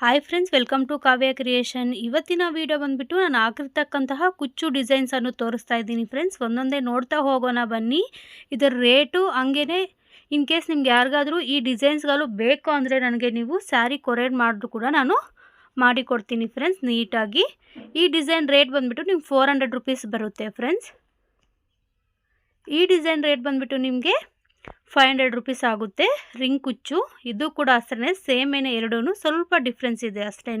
Hi friends welcome to Kavya creation ಇವತ್ತಿನ video ಬಂದುಬಿಟ್ಟು ನಾನು ಹಾಕಿರ್ತಕ್ಕಂತಹ ಕುಚ್ಚು ಡಿಸೈನ್ಸನ್ನು ತೋರಿಸ್ತಾ ಇದ್ದೀನಿ ಫ್ರೆಂಡ್ಸ್ ಒಂದೊಂದೇ ನೋಡ್ತಾ ಹೋಗೋಣ ಬನ್ನಿ. ಇದರ ರೇಟು ಹಂಗೇ ಇನ್ ಕೇಸ್ ನಿಮ್ಗೆ ಯಾರಿಗಾದರೂ ಈ ಡಿಸೈನ್ಸ್ಗಳು ಬೇಕು ಅಂದರೆ ನನಗೆ ನೀವು ಸ್ಯಾರಿ ಕೊರೇಡ್ ಮಾಡಿದ್ರು ಕೂಡ ನಾನು ಮಾಡಿಕೊಡ್ತೀನಿ ಫ್ರೆಂಡ್ಸ್ ನೀಟಾಗಿ. ಈ ಡಿಸೈನ್ ರೇಟ್ ಬಂದುಬಿಟ್ಟು ನಿಮ್ಗೆ ಫೋರ್ ಹಂಡ್ರೆಡ್ ರುಪೀಸ್ ಬರುತ್ತೆ ಫ್ರೆಂಡ್ಸ್ ಈ ಡಿಸೈನ್ ರೇಟ್ ಬಂದುಬಿಟ್ಟು ನಿಮಗೆ ಫೈವ್ ಹಂಡ್ರೆಡ್ ರುಪೀಸ್ ಆಗುತ್ತೆ. ರಿಂಗ್ ಕುಚ್ಚು ಇದು ಕೂಡ ಅಷ್ಟೇ ಸೇಮ್ ಏನೇ ಎರಡೂ ಸ್ವಲ್ಪ ಡಿಫ್ರೆನ್ಸ್ ಇದೆ ಅಷ್ಟೇ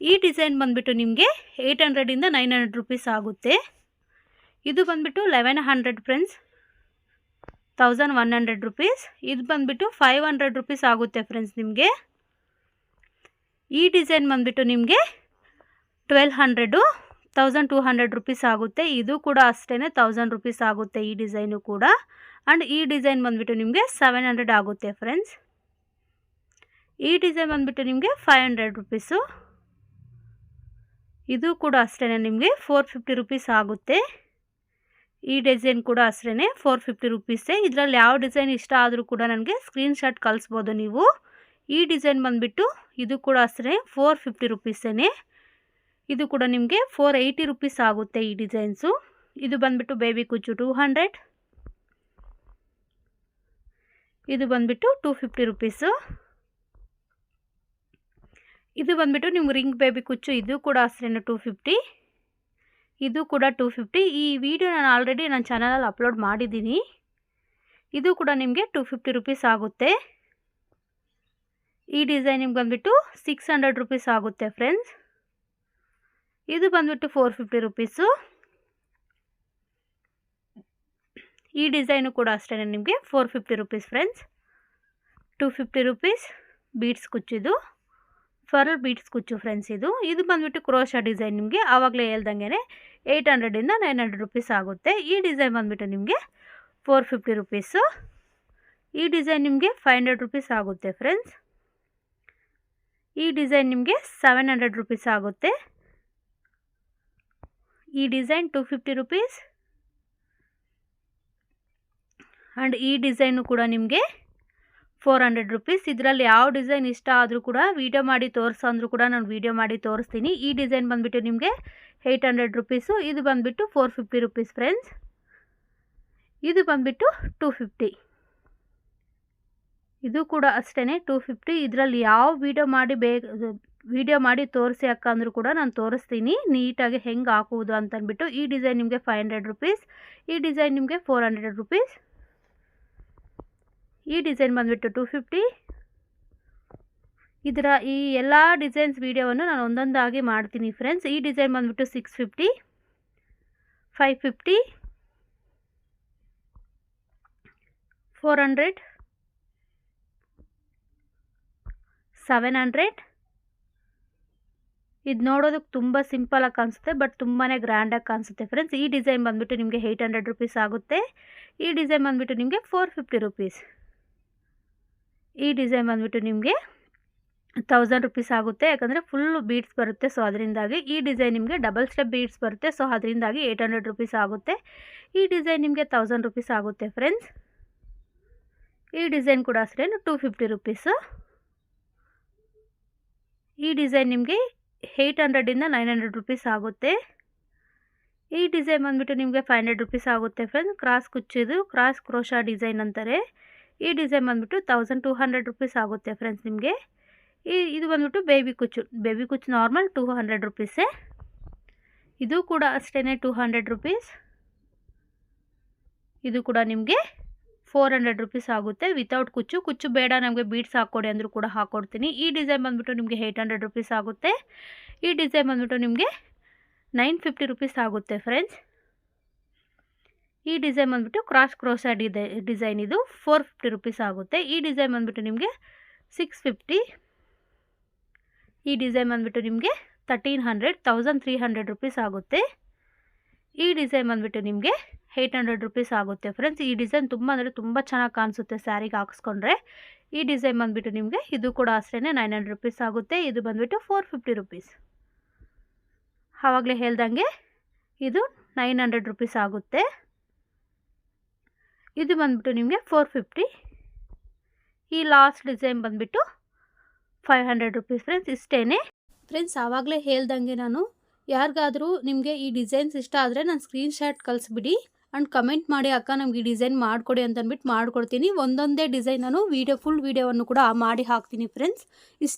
ಈ ಡಿಸೈನ್ ಬಂದುಬಿಟ್ಟು ನಿಮಗೆ ಏಯ್ಟ್ ಹಂಡ್ರೆಡಿಂದ ನೈನ್ ಹಂಡ್ರೆಡ್ ರುಪೀಸ್ ಆಗುತ್ತೆ. ಇದು ಬಂದುಬಿಟ್ಟು eleven hundred friends thousand one hundred rupees ಇದು ಬಂದುಬಿಟ್ಟು ಫೈವ್ ಹಂಡ್ರೆಡ್ ರುಪೀಸ್ ಆಗುತ್ತೆ ಫ್ರೆಂಡ್ಸ್ ನಿಮಗೆ. ಈ ಡಿಸೈನ್ ಬಂದುಬಿಟ್ಟು ನಿಮಗೆ twelve hundred thousand two hundred rupees ಆಗುತ್ತೆ. ಇದು ಕೂಡ ಅಷ್ಟೇ ತೌಸಂಡ್ ರುಪೀಸ್ ಆಗುತ್ತೆ ಈ ಡಿಸೈನು ಕೂಡ. ಆ್ಯಂಡ್ ಈ ಡಿಸೈನ್ ಬಂದುಬಿಟ್ಟು ನಿಮಗೆ ಸೆವೆನ್ ಹಂಡ್ರೆಡ್ ಆಗುತ್ತೆ ಫ್ರೆಂಡ್ಸ್ ಈ ಡಿಸೈನ್ ಬಂದುಬಿಟ್ಟು ನಿಮಗೆ ಫೈವ್ ಹಂಡ್ರೆಡ್ ರುಪೀಸು ಇದು ಕೂಡ ಅಷ್ಟೇ ನಿಮಗೆ ಫೋರ್ ಫಿಫ್ಟಿ ರುಪೀಸ್ ಆಗುತ್ತೆ. ಈ ಡಿಸೈನ್ ಕೂಡ ಅಷ್ಟೇ ಫೋರ್ ಫಿಫ್ಟಿ ರುಪೀಸೇ ಇದರಲ್ಲಿ ಯಾವ ಡಿಸೈನ್ ಇಷ್ಟ ಆದರೂ ಕೂಡ ನನಗೆ ಸ್ಕ್ರೀನ್ಶಾಟ್ ಕಳಿಸ್ಬೋದು ನೀವು. ಈ ಡಿಸೈನ್ ಬಂದುಬಿಟ್ಟು ಇದು ಕೂಡ ಅಷ್ಟೇ ಫೋರ್ ಫಿಫ್ಟಿ ರುಪೀಸೇ ಇದು ಕೂಡ ನಿಮಗೆ ಫೋರ್ ಏಯ್ಟಿ ರುಪೀಸ್ ಆಗುತ್ತೆ ಈ ಡಿಸೈನ್ಸು ಇದು ಬಂದುಬಿಟ್ಟು ಬೇಬಿ ಕುಚ್ಚು ಟೂ ಹಂಡ್ರೆಡ್ ಇದು ಬಂದುಬಿಟ್ಟು ಟೂ ಫಿಫ್ಟಿ ರುಪೀಸು ಇದು ಬಂದುಬಿಟ್ಟು ನಿಮ್ಗೆ ರಿಂಗ್ ಬೇಬಿ ಕುಚ್ಚು ಇದು ಕೂಡ ಅಷ್ಟೇನು ಟೂ ಫಿಫ್ಟಿ ಇದು ಕೂಡ ಟೂ ಫಿಫ್ಟಿ ಈ ವಿಡಿಯೋ ನಾನು ಆಲ್ರೆಡಿ ನನ್ನ ಚಾನಲಲ್ಲಿ ಅಪ್ಲೋಡ್ ಮಾಡಿದ್ದೀನಿ. ಇದು ಕೂಡ ನಿಮಗೆ ಟೂ ಫಿಫ್ಟಿ ರುಪೀಸ್ ಆಗುತ್ತೆ. ಈ ಡಿಸೈನ್ ನಿಮ್ಗೆ ಬಂದುಬಿಟ್ಟು ಸಿಕ್ಸ್ ಹಂಡ್ರೆಡ್ ರುಪೀಸ್ ಆಗುತ್ತೆ ಫ್ರೆಂಡ್ಸ್ ಇದು ಬಂದುಬಿಟ್ಟು ಫೋರ್ ಫಿಫ್ಟಿ ರುಪೀಸು ಈ ಡಿಸೈನು ಕೂಡ ಅಷ್ಟೇ ನಿಮಗೆ. Four fifty rupees friends two fifty rupees beads ಕುಚ್ಚಿದು pearl beads ಕುಚ್ಚು ಫ್ರೆಂಡ್ಸ್ ಇದು. ಇದು ಬಂದುಬಿಟ್ಟು ಕ್ರೋಶ ಡಿಸೈನ್ ನಿಮಗೆ. ಆವಾಗಲೇ ಹೇಳ್ದಂಗೆ ಏಯ್ಟ್ ಹಂಡ್ರೆಡಿಂದ ನೈನ್ ಹಂಡ್ರೆಡ್ ರುಪೀಸ್ ಆಗುತ್ತೆ. ಈ ಡಿಸೈನ್ ಬಂದುಬಿಟ್ಟು ನಿಮಗೆ ಫೋರ್ ಫಿಫ್ಟಿ ರುಪೀಸು ಈ ಡಿಸೈನ್ ನಿಮಗೆ ಫೈವ್ ಹಂಡ್ರೆಡ್ ರುಪೀಸ್ ಆಗುತ್ತೆ ಫ್ರೆಂಡ್ಸ್ ಈ ಡಿಸೈನ್ ನಿಮಗೆ ಸೆವೆನ್ ಹಂಡ್ರೆಡ್ ರುಪೀಸ್ ಆಗುತ್ತೆ. ಈ design two fifty rupees. And ಈ ಡಿಸೈನು ಕೂಡ ನಿಮಗೆ ಫೋರ್ ಹಂಡ್ರೆಡ್ ರುಪೀಸ್. ಇದರಲ್ಲಿ ಯಾವ ಡಿಸೈನ್ ಇಷ್ಟ ಆದರೂ ಕೂಡ ವೀಡಿಯೋ ಮಾಡಿ ತೋರಿಸಂದ್ರೂ ಕೂಡ ನಾನು ವೀಡಿಯೋ ಮಾಡಿ ತೋರಿಸ್ತೀನಿ. ಈ ಡಿಸೈನ್ ಬಂದುಬಿಟ್ಟು ನಿಮಗೆ ಏಯ್ಟ್ ಹಂಡ್ರೆಡ್ ರುಪೀಸು. ಇದು ಬಂದುಬಿಟ್ಟು ಫೋರ್ ಫಿಫ್ಟಿ ರುಪೀಸ್ ಫ್ರೆಂಡ್ಸ್. ಇದು ಬಂದುಬಿಟ್ಟು ಟೂ ಫಿಫ್ಟಿ. ಇದು ಕೂಡ ಅಷ್ಟೇ ಟೂ ಫಿಫ್ಟಿ. ಇದರಲ್ಲಿ ಯಾವ ವೀಡಿಯೋ ಮಾಡಿ ಬೇಗ ವಿಡಿಯೋ ಮಾಡಿ ತೋರಿಸಿ ಅಕ್ಕ ಅಂದರೂ ಕೂಡ ನಾನು ತೋರಿಸ್ತೀನಿ. ನೀಟಾಗಿ ಹೆಂಗೆ ಹಾಕುವುದು ಅಂತಂದ್ಬಿಟ್ಟು ಈ ಡಿಸೈನ್ ನಿಮಗೆ ಫೈವ್ ಹಂಡ್ರೆಡ್ ರುಪೀಸ್ ಈ ಡಿಸೈನ್ ನಿಮಗೆ ಫೋರ್ ಹಂಡ್ರೆಡ್ ರುಪೀಸ್ ಈ ಡಿಸೈನ್ ಬಂದುಬಿಟ್ಟು ಟೂ ಫಿಫ್ಟಿ ಇದರ ಈ ಎಲ್ಲ ಡಿಸೈನ್ಸ್ ವೀಡಿಯೋವನ್ನು ನಾನು ಒಂದೊಂದಾಗಿ ಮಾಡ್ತೀನಿ ಫ್ರೆಂಡ್ಸ್ ಈ ಡಿಸೈನ್ ಬಂದುಬಿಟ್ಟು six fifty five fifty four hundred seven hundred ಇದು ನೋಡೋದಕ್ಕೆ ತುಂಬ ಸಿಂಪಲಾಗಿ ಕಾಣಿಸುತ್ತೆ ಬಟ್ ತುಂಬಾ ಗ್ರ್ಯಾಂಡಾಗಿ ಕಾಣಿಸುತ್ತೆ ಫ್ರೆಂಡ್ಸ್ ಈ ಡಿಸೈನ್ ಬಂದುಬಿಟ್ಟು ನಿಮಗೆ ಏಯ್ಟ್ ಹಂಡ್ರೆಡ್ ರುಪೀಸ್ ಆಗುತ್ತೆ. ಈ ಡಿಸೈನ್ ಬಂದುಬಿಟ್ಟು ನಿಮಗೆ ಫೋರ್ ಫಿಫ್ಟಿ ರುಪೀಸ್ ಈ ಡಿಸೈನ್ ಬಂದುಬಿಟ್ಟು ನಿಮಗೆ ತೌಸಂಡ್ ರುಪೀಸ್ ಆಗುತ್ತೆ, ಯಾಕಂದರೆ ಫುಲ್ಲು ಬೀಡ್ಸ್ ಬರುತ್ತೆ. ಸೊ ಅದರಿಂದಾಗಿ ಈ ಡಿಸೈನ್ ನಿಮಗೆ ಡಬಲ್ ಸ್ಟೆಪ್ ಬೀಡ್ಸ್ ಬರುತ್ತೆ. ಸೊ ಅದರಿಂದಾಗಿ ಏಯ್ಟ್ ಹಂಡ್ರೆಡ್ ರುಪೀಸ್ ಆಗುತ್ತೆ. ಈ ಡಿಸೈನ್ ನಿಮಗೆ ತೌಸಂಡ್ ರುಪೀಸ್ ಆಗುತ್ತೆ ಫ್ರೆಂಡ್ಸ್ ಈ ಡಿಸೈನ್ ಕೂಡ ಅಷ್ಟೇ ಟೂ ಫಿಫ್ಟಿ ರುಪೀಸು ಈ ಡಿಸೈನ್ ನಿಮಗೆ ಏಯ್ಟ್ ಹಂಡ್ರೆಡಿಂದ ನೈನ್ ಹಂಡ್ರೆಡ್ ರುಪೀಸ್ ಆಗುತ್ತೆ. ಈ ಡಿಸೈನ್ ಬಂದುಬಿಟ್ಟು ನಿಮಗೆ ಫೈವ್ ಹಂಡ್ರೆಡ್ ರುಪೀಸ್ ಆಗುತ್ತೆ ಫ್ರೆಂಡ್ಸ್ ಕ್ರಾಸ್ ಕುಚ್ಚಿದು ಕ್ರಾಸ್ ಕ್ರೋಶಾ ಡಿಸೈನ್ ಅಂತಾರೆ. ಈ ಡಿಸೈನ್ ಬಂದುಬಿಟ್ಟು ತೌಸಂಡ್ ಟೂ ಹಂಡ್ರೆಡ್ ರುಪೀಸ್ ಆಗುತ್ತೆ ಫ್ರೆಂಡ್ಸ್ ನಿಮಗೆ. ಈ, ಇದು ಬಂದುಬಿಟ್ಟು ಬೇಬಿ ಕುಚ್ಚು. ಬೇಬಿ ಕುಚ್ಚು ನಾರ್ಮಲ್ ಟೂ ಹಂಡ್ರೆಡ್ ರುಪೀಸೇ ಇದು ಕೂಡ ಅಷ್ಟೇ ಟೂ ಹಂಡ್ರೆಡ್ ರುಪೀಸ್ ಇದು ಕೂಡ ನಿಮಗೆ ಫೋರ್ ಹಂಡ್ರೆಡ್ ರುಪೀಸ್ ಆಗುತ್ತೆ. ವಿತೌಟ್ ಕುಚ್ಚು ಕುಚ್ಚು ಬೇಡ, ನಮಗೆ ಬೀಡ್ಸ್ ಹಾಕ್ಕೊಡಿ ಅಂದರೂ ಕೂಡ ಹಾಕ್ಕೊಡ್ತೀನಿ ಈ ಡಿಸೈನ್ ಬಂದುಬಿಟ್ಟು ನಿಮಗೆ ಏಯ್ಟ್ ಹಂಡ್ರೆಡ್ ರುಪೀಸ್ ಆಗುತ್ತೆ. ಈ ಡಿಸೈನ್ ಬಂದುಬಿಟ್ಟು ನಿಮಗೆ ನೈನ್ ಫಿಫ್ಟಿ ರುಪೀಸ್ ಆಗುತ್ತೆ ಫ್ರೆಂಡ್ಸ್ ಈ ಡಿಸೈನ್ ಬಂದುಬಿಟ್ಟು ಕ್ರಾಸ್ ಕ್ರೋಸ ಡಿಸೈ ಡಿಸೈನ್ ಇದು. ಫೋರ್ ಫಿಫ್ಟಿ ರುಪೀಸ್ ಆಗುತ್ತೆ. ಈ ಡಿಸೈನ್ ಬಂದುಬಿಟ್ಟು ನಿಮಗೆ ಸಿಕ್ಸ್ ಫಿಫ್ಟಿ ಈ ಡಿಸೈನ್ ಬಂದುಬಿಟ್ಟು ನಿಮಗೆ thirteen hundred thousand three hundred rupees ಆಗುತ್ತೆ. ಈ ಡಿಸೈನ್ ಬಂದುಬಿಟ್ಟು ನಿಮಗೆ ಏಯ್ಟ್ ಹಂಡ್ರೆಡ್ ರುಪೀಸ್ ಆಗುತ್ತೆ ಫ್ರೆಂಡ್ಸ್ ಈ ಡಿಸೈನ್ ತುಂಬ ಅಂದರೆ ತುಂಬ ಚೆನ್ನಾಗಿ ಕಾಣಿಸುತ್ತೆ ಸ್ಯಾರಿಗೆ ಹಾಕ್ಸ್ಕೊಂಡ್ರೆ. ಈ ಡಿಸೈನ್ ಬಂದುಬಿಟ್ಟು ನಿಮಗೆ ಇದು ಕೂಡ ಅಷ್ಟೇ ನೈನ್ ಹಂಡ್ರೆಡ್ ರುಪೀಸ್ ಆಗುತ್ತೆ. ಇದು ಬಂದುಬಿಟ್ಟು ಫೋರ್ ಫಿಫ್ಟಿ ರುಪೀಸ್ ಆವಾಗಲೇ ಹೇಳ್ದಂಗೆ ಇದು ನೈನ್ ಹಂಡ್ರೆಡ್ ರುಪೀಸ್ ಆಗುತ್ತೆ. ಇದು ಬಂದುಬಿಟ್ಟು ನಿಮಗೆ ಫೋರ್ ಫಿಫ್ಟಿ ಈ ಲಾಸ್ಟ್ ಡಿಸೈನ್ ಬಂದುಬಿಟ್ಟು ಫೈವ್ ಹಂಡ್ರೆಡ್ ರುಪೀಸ್ ಫ್ರೆಂಡ್ಸ್ ಇಷ್ಟೇ ಫ್ರೆಂಡ್ಸ್ ಆವಾಗಲೇ ಹೇಳ್ದಂಗೆ ನಾನು ಯಾರಿಗಾದರೂ ನಿಮಗೆ ಈ ಡಿಸೈನ್ಸ್ ಇಷ್ಟ ಆದರೆ ನಾನು ಸ್ಕ್ರೀನ್ಶಾಟ್ ಕಳಿಸ್ಬಿಡಿ. ಆ್ಯಂಡ್ ಕಮೆಂಟ್ ಮಾಡಿ, ಅಕ್ಕ, ನಮ್ಗೆ ಈ ಡಿಸೈನ್ ಮಾಡಿಕೊಡಿ ಅಂತ ಮಾಡಿಕೊಡ್ತೀನಿ. ಮಾಡ್ಕೊಡ್ತೀನಿ ಒಂದೊಂದೇ ಡಿಸೈನ್ ನಾನು ವೀಡಿಯೋ ಫುಲ್ ವೀಡಿಯೋವನ್ನು ಕೂಡ ಮಾಡಿ ಹಾಕ್ತೀನಿ ಫ್ರೆಂಡ್ಸ್ ಇಷ್ಟ